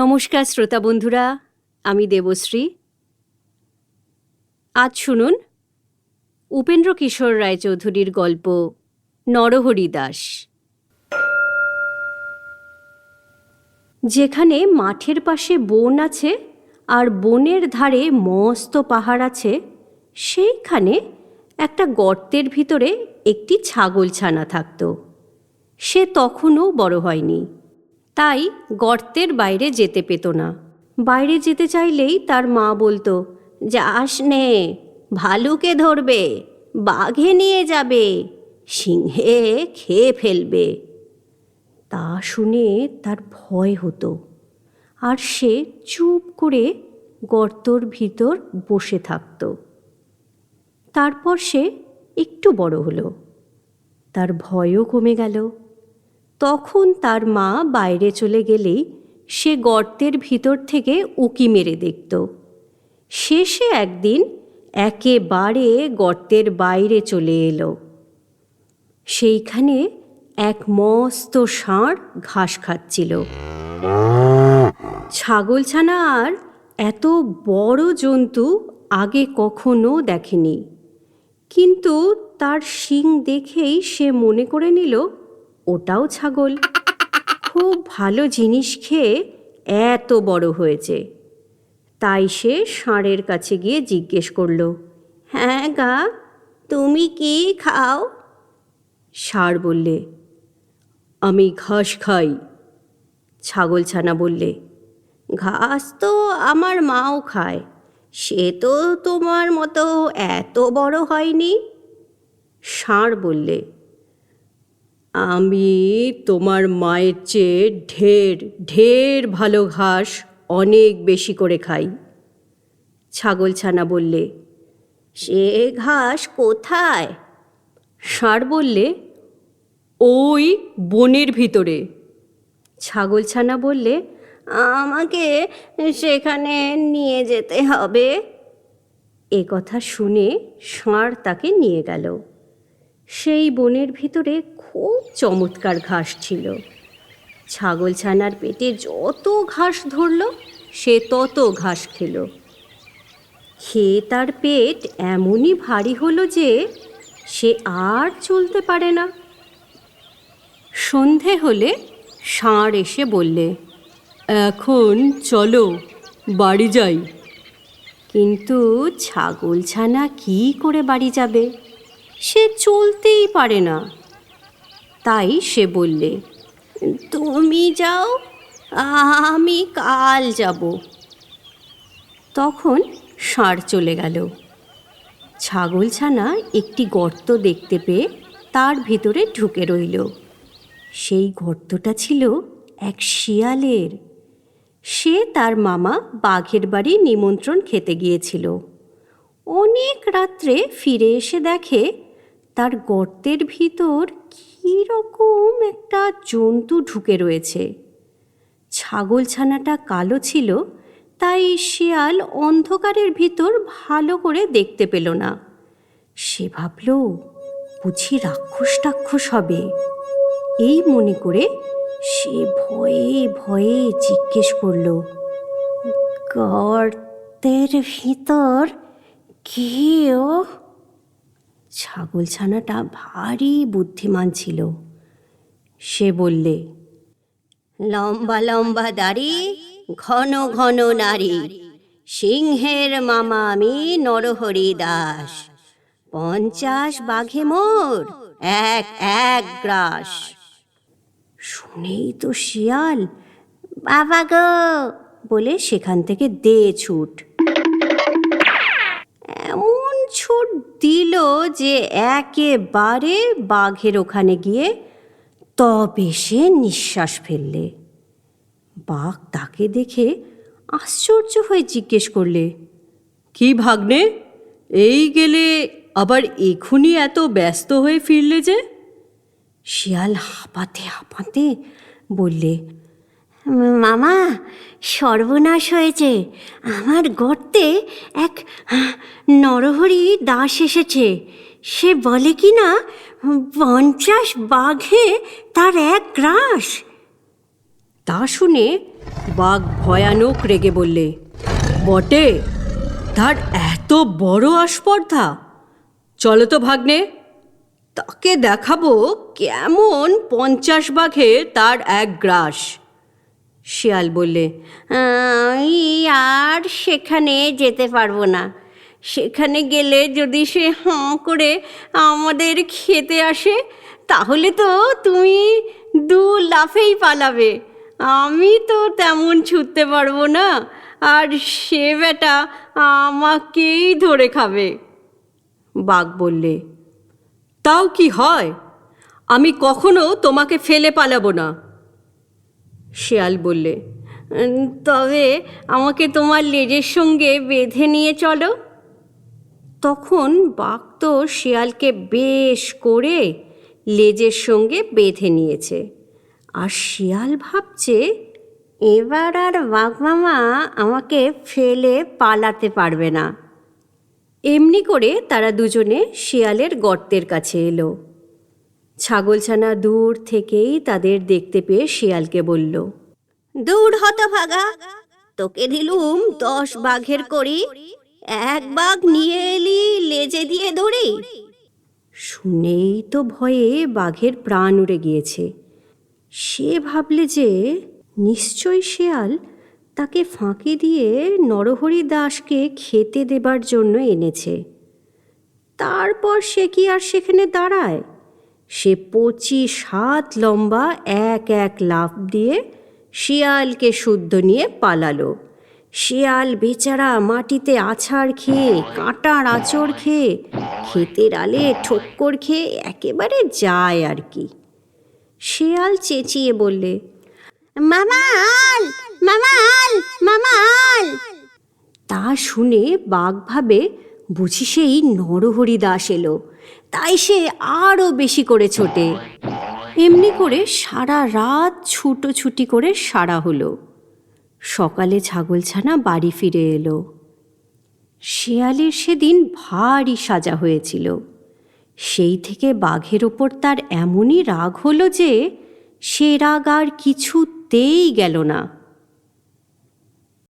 নমস্কার শ্রোতা বন্ধুরা, আমি দেবশ্রী। আজ শুনুন উপেন্দ্র কিশোর রায়চৌধুরীর গল্প নরহরি দাস। যেখানে মাঠের পাশে বন আছে আর বনের ধারে মস্ত পাহাড় আছে, সেইখানে একটা গর্তের ভিতরে একটি ছাগল ছানা থাকতো। সে তখনও বড় হয়নি। তাই গর্তের বাইরে যেতে পেত না। বাইরে যেতে চাইলেই তার মা বলতো, যাস নে, ভালুকে ধরবে, বাঘে নিয়ে যাবে, সিংহে খেয়ে ফেলবে। তা শুনে তার ভয় হতো। আর সে চুপ করে গর্তর ভিতর বসে থাকত। তারপর সে একটু বড় হলো। তার ভয়ও কমে গেল। তখন তার মা বাইরে চলে গেলেই সে গর্তের ভিতর থেকে উকি মেরে দেখত। শেষে একদিন একেবারে গর্তের বাইরে চলে এলো। সেইখানে এক মস্ত ষাঁড় ঘাস খাচ্ছিল। ছাগলছানা আর এত বড় জন্তু আগে কখনো দেখেনি। কিন্তু তার শিং দেখেই সে মনে করে নিল ওটাও ছাগল। খুব ভালো জিনিস খেয়ে এত বড় হয়েছে। তাই সে ষাঁড়ের কাছে গিয়ে জিজ্ঞেস করল হ্যাঁ গা, তুমি কি খাও? ষাঁড় বললে, আমি ঘাস খাই। ছাগল ছানা বললে, ঘাস তো আমার মাও খায়, সে তো তোমার মতো এত বড় হয়নি? ষাঁড় বললে আমি তোমার মায়ের চেয়ে ঢের ঢের ভালো ঘাস অনেক বেশি করে খাই। ছাগলছানা বললে, সে ঘাস কোথায়? ষাঁড় বললে, ওই বনের ভিতরে। ছাগলছানা বললে, আমাকে সেখানে নিয়ে যেতে হবে? এ কথা শুনে ষাঁড় তাকে নিয়ে গেল। সেই বনের ভিতরে খুব চমৎকার ঘাস ছিল। ছাগল ছানার পেটে যত ঘাস ধরল, সে তত ঘাস খেল। খেয়ে তার পেট এমনই ভারী হলো যে, সে আর চলতে পারে না। সন্ধে হলে ষাঁড় এসে বললে, এখন চলো, বাড়ি যাই। কিন্তু ছাগল ছানা কী করে বাড়ি যাবে? সে চলতেই পারে না। তাই সে বললে, তুমি যাও, আমি কাল যাব। তখন ষাঁড় চলে গেল। ছাগলছানা একটি গর্ত দেখতে পেয়ে তার ভিতরে ঢুকে রইল। সেই গর্তটা ছিল এক শিয়ালের। সে তার মামা বাঘের বাড়ি নিমন্ত্রণ খেতে গিয়েছিল। অনেক রাত্রে ফিরে এসে দেখে তার গর্তের ভিতর কী রকম একটা জন্তু ঢুকে রয়েছে। ছাগলছানাটা কালো ছিল, তাই শিয়াল অন্ধকারের ভিতর ভালো করে দেখতে পেল না। সে ভাবল, বুঝি রাক্ষস টাক্ষস হবে। এই মনে করে সে ভয়ে ভয়ে জিজ্ঞেস করল, গর্তের ভিতর কেউ ছাগলছানাটা ভারী বুদ্ধিমান ছিল। সে বললে, লম্বা লম্বা দাড়ি, ঘন ঘন নারী। সিংহের মামা আমি নরহরি দাস। পঞ্চাশ বাঘে মোর এক এক গ্রাস। শুনেই তো শিয়াল। বাবা গো! বলে সেখান থেকে দে ছুট। দিল যে একেবারে বাঘের ওখানে গিয়ে তবে সে নিঃশ্বাস ফেললে। বাঘ তাকে দেখে আশ্চর্য হয়ে জিজ্ঞেস করলে, কি ভাগ্নে, এই গেলে আবার এখুনি এত ব্যস্ত হয়ে ফিরলে যে? শিয়াল হাঁপাতে হাঁপাতে, বললে মামা, সর্বনাশ হয়েছে। আমার গর্তে এক নরহরি দাস এসেছে। সে বলে কি না পঞ্চাশ বাঘে তার এক গ্রাস। তা শুনে বাঘ ভয়ানক রেগে বললে, বটে, তার এত বড় আস্পর্ধা। চলো তো ভাগ্নে, তাকে দেখাবো কেমন পঞ্চাশ বাঘে তার এক গ্রাস। শিয়াল বললে আমি আর সেখানে যেতে পারব না। সেখানে গেলে যদি সে হাঁ করে আমাদের খেতে আসে, তাহলে তো তুমি দু লাফেই পালাবে। আমি তো তেমন ছুটতে পারব না, আর সে বেটা আমাকেই ধরে খাবে। বাঘ বললে, তাও কি হয়? আমি কখনো তোমাকে ফেলে পালাবো না। শেয়াল বললে তবে আমাকে তোমার লেজের সঙ্গে বেঁধে নিয়ে চলো। তখন বাঘ তো শিয়ালকে বেশ করে লেজের সঙ্গে বেঁধে নিয়েছে। আর শিয়াল ভাবছে, এবার আর মামা আমাকে ফেলে পালাতে পারবে না। এমনি করে তারা দুজনে শিয়ালের গর্তের কাছে এলো। ছাগলছানা দূর থেকেই তাদের দেখতে পেয়ে শিয়ালকে বলল দূর হতভাগা তোকে দিলুম দশ বাঘের করি এক বাঘ নিয়ে এলি লেজে দিয়ে ধরে শুনেই তো ভয়ে বাঘের প্রাণ উড়ে গিয়েছে। সে ভাবলে যে নিশ্চয় শেয়াল তাকে ফাঁকি দিয়ে নরহরি দাসকে খেতে দেবার জন্য এনেছে। তারপর সে কি আর সেখানে দাঁড়ায়? সে পঁচিশ হাত লম্বা এক এক লাফ দিয়ে শিয়ালকে শুদ্ধ নিয়ে পালালো। শিয়াল বেচারা মাটিতে আছাড় খেয়ে, কাঁটার আঁচড় খেয়ে, ক্ষেতের আলে ঠক্কর খেয়ে একেবারে যায় আর কি। শিয়াল চেঁচিয়ে বললে, মামাল মামাল মামাল! তা শুনে বাঘ ভাবে বুঝি সেই নরহরি দাস এলো। তাই সে আরও বেশি করে ছোটে। এমনি করে সারা রাত ছুটোছুটি করে সারা হলো। সকালে ছাগলছানা বাড়ি ফিরে এলো। শেয়ালের সেদিন ভারী সাজা হয়েছিল। সেই থেকে বাঘের ওপর তার এমনই রাগ হলো যে সে রাগ আর কিছুতেই গেল না।